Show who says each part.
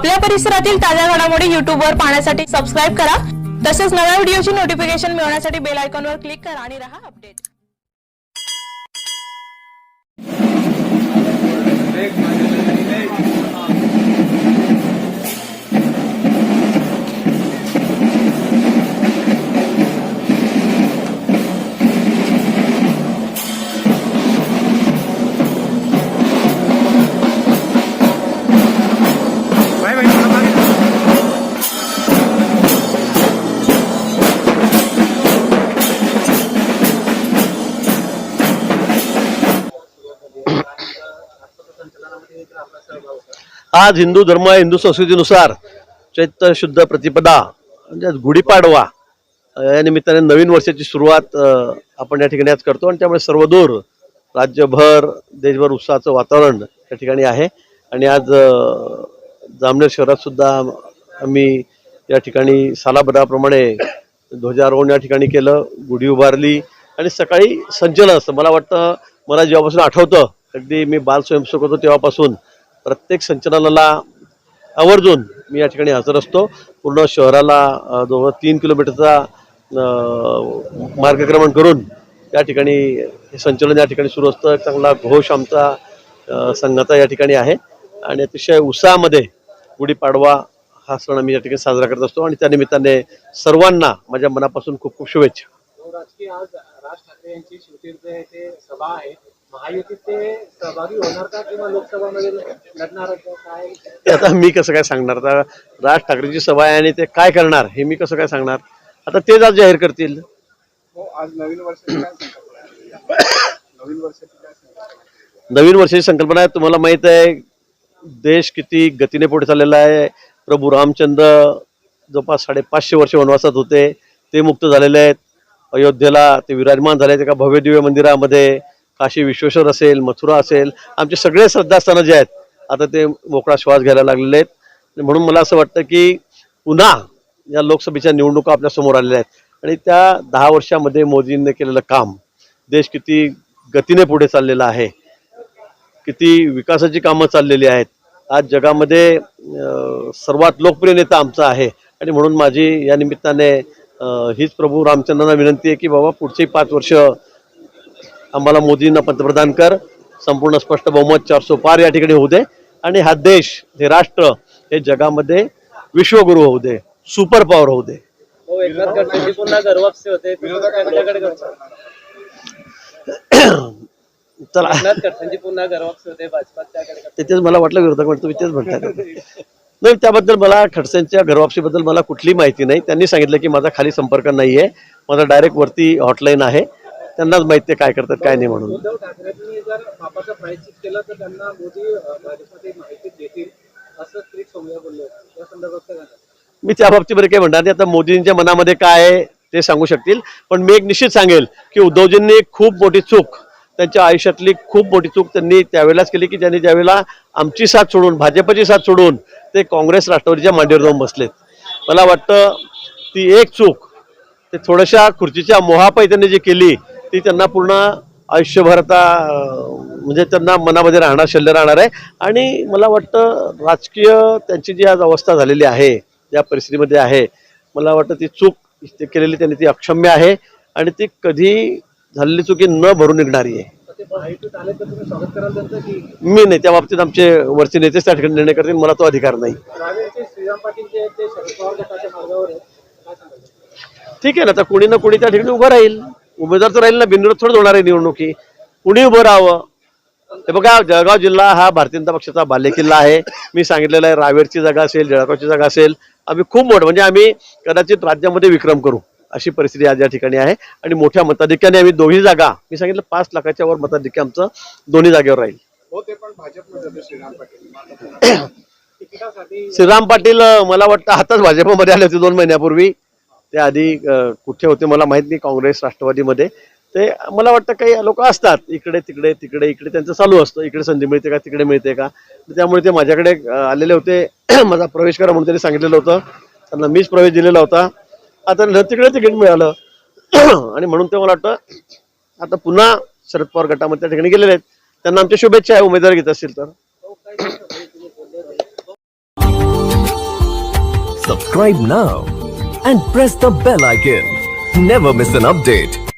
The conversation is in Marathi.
Speaker 1: आपल्या परिसरातील ताज्या घडामोडी युट्यूबवर पाहण्यासाठी सबस्क्राईब करा. तसेच नव्या व्हिडिओची नोटिफिकेशन मिळवण्यासाठी बेल आयकॉनवर क्लिक करा आणि रहा अपडेट
Speaker 2: आज हिंदू धर्म हिंदू संस्कृतीनुसार चैत्र शुद्ध प्रतिपदा म्हणजे गुढीपाडवा या निमित्ताने नवीन वर्षाची सुरुवात आपण या ठिकाणी आज करतो. आणि त्यामुळे सर्वदूर राज्यभर देशभर उत्साहाचं वातावरण या ठिकाणी आहे. आणि आज जामनेर शहरात सुद्धा आम्ही या ठिकाणी सालाबदाप्रमाणे ध्वजारोहण या ठिकाणी केलं गुढी उभारली. आणि सकाळी संचलन असतं. मला वाटतं मला जेव्हापासून आठवतं अगदी मी बाल स्वयंसेवक होतो तेव्हापासून प्रत्येक संचलनाला आवर्जून मी या ठिकाणी हजर असतो. पूर्ण शहराला जवळ तीन किलोमीटरचा मार्गक्रमण करून या ठिकाणी हे संचलन या ठिकाणी सुरू असतं. चांगला घोष आमचा संघाचा या ठिकाणी आहे. आणि अतिशय उत्साहामध्ये गुढीपाडवा हा सण आम्ही या ठिकाणी साजरा करत असतो. आणि त्या निमित्ताने सर्वांना माझ्या मनापासून खूप खूप शुभेच्छा.
Speaker 3: राजकीय आज राज ठाकरे यांची शिवतीर्थ येथे सभा आहे महायुतीत ते सहभागी होणार का किंवा लोकसभामध्ये लढणार का? काय
Speaker 2: ते आता मी कसं काय सांगणार आता राज ठाकरेंची सभा आहे आणि ते काय करणार हे मी कसं काय सांगणार आता तेच आज जाहीर करतील
Speaker 3: हो आज नवीन वर्षाची काय संकल्पना आहे? नवीन वर्षाची काय संकल्पना आहे?
Speaker 2: नवीन वर्षाची संकल्पना आहे तुम्हाला माहीत आहे देश किती गतीने पुढे चाललेला आहे प्रभू रामचंद्र जवळपास साडेपाचशे वर्ष वनवासात होते ते मुक्त झालेले आहेत अयोध्येला ते विराजमान झाले ते का भव्य दिव्य मंदिरामध्ये. काशी विश्वेश्वर असेल मथुरा असेल आमचे सगळे श्रद्धास्थानं जे आहेत आता ते मोकळा श्वास घ्यायला लागलेले आहेत. म्हणून मला असं वाटतं की पुन्हा या लोकसभेच्या निवडणुका आपल्यासमोर आलेल्या आहेत. आणि त्या दहा वर्षामध्ये मोदींनी केलेलं काम देश किती गतीने पुढे चाललेला आहे किती विकासाची कामं चाललेली आहेत. आज जगामध्ये सर्वात लोकप्रिय नेता आमचा आहे. आणि म्हणून माझी या निमित्ताने हीच प्रभू रामचंद्रांना विनंती आहे की बाबा पुढची पाच वर्ष आम्हाला मोदींना पंतप्रधान कर. संपूर्ण स्पष्ट बहुमत चारसो पार या ठिकाणी होऊ दे. आणि हा देश हे राष्ट्र हे जगामध्ये विश्वगुरू होऊ दे. सुपर पॉवर होऊ दे.
Speaker 4: हो?
Speaker 2: चला. तेच मला वाटलं विरोधक म्हणतो तेच म्हणतात नाही त्याबद्दल मला खडसेंच्या घरवापसीबद्दल मला कुठली माहिती नाही. त्यांनी सांगितलं की माझा खाली संपर्क नाही आहे माझा डायरेक्ट वरती हॉटलाईन आहे. त्यांनाच माहिती आहे काय करतात काय नाही म्हणून? मी त्या बाबतीमध्ये काय म्हणणार नाही. आता मोदींच्या मनामध्ये काय आहे ते सांगू शकतील. पण मी एक निश्चित सांगेल की उद्धवजींनी खूप मोठी चूक त्यांच्या आयुष्यातली खूप मोठी चूक त्यांनी त्यावेळेलाच केली की त्यांनी ज्यावेळेला आमची साथ सोडून भाजपची साथ सोडून ते काँग्रेस राष्ट्रवादीच्या मांडीवर जाऊन बसलेत. मला वाटतं ती एक चूक ते थोड्याशा खुर्चीच्या मोहापायी त्यांनी जी केली ती त्यांना पूर्ण आयुष्यभर आता म्हणजे त्यांना मनामध्ये राहणार शल्य राहणार आहे. आणि मला वाटतं राजकीय त्यांची जी आज अवस्था झालेली आहे ज्या परिस्थितीमध्ये आहे मला वाटतं ती चूक केलेली त्यांनी ती अक्षम्य आहे. आणि ती कधी झालेली चुकी न भरून निघणारी आहे. मी नाही त्या बाबतीत आमचे वरचे नेतेच त्या ठिकाणी निर्णय करतील मला तो अधिकार नाही. ठीक आहे ना तर कुणी ना कुणी त्या ठिकाणी उभं राहील. उमेदवार तर राहील ना बिनविरोध थोडं होणार आहे निवडणुकी. कुणी उभं राहावं? हे बघा जळगाव जिल्हा हा भारतीय जनता पक्षाचा बालेकिल्ला आहे. मी सांगितलेला आहे रावेरची जागा असेल जळगावची जागा असेल. आम्ही खूप मोठं म्हणजे आम्ही कदाचित राज्यामध्ये विक्रम करू. अशी परिस्थिती आज या ठिकाणी आहे. आणि मोठ्या मताधिक्याने आम्ही दोन्ही जागा मी सांगितलं पाच लाखाच्या वर मताधिक्य आमचं दोन्ही जागेवर राहील.
Speaker 3: हो श्रीराम पाटील
Speaker 2: मला वाटतं आताच भाजपमध्ये आले होते दोन महिन्यापूर्वी. ते आधी कुठे होते मला माहीत नाही काँग्रेस राष्ट्रवादीमध्ये. ते मला वाटतं काही लोक असतात इकडे तिकडे तिकडे इकडे त्यांचं चालू असतं. इकडे संधी मिळते का तिकडे मिळते का? त्यामुळे ते माझ्याकडे आलेले होते. माझा प्रवेश करा म्हणून त्यांनी सांगितलेलं होतं. त्यांना मीच प्रवेश दिलेला होता. आता न तिकडे तिकीट मिळालं. आणि म्हणून ते मला वाटतं आता पुन्हा शरद पवार गटामध्ये त्या ठिकाणी गेलेले आहेत. त्यांना आमच्या शुभेच्छा आहे उमेदवार घेत असतील तर.
Speaker 5: Subscribe now and press the bell icon never miss an update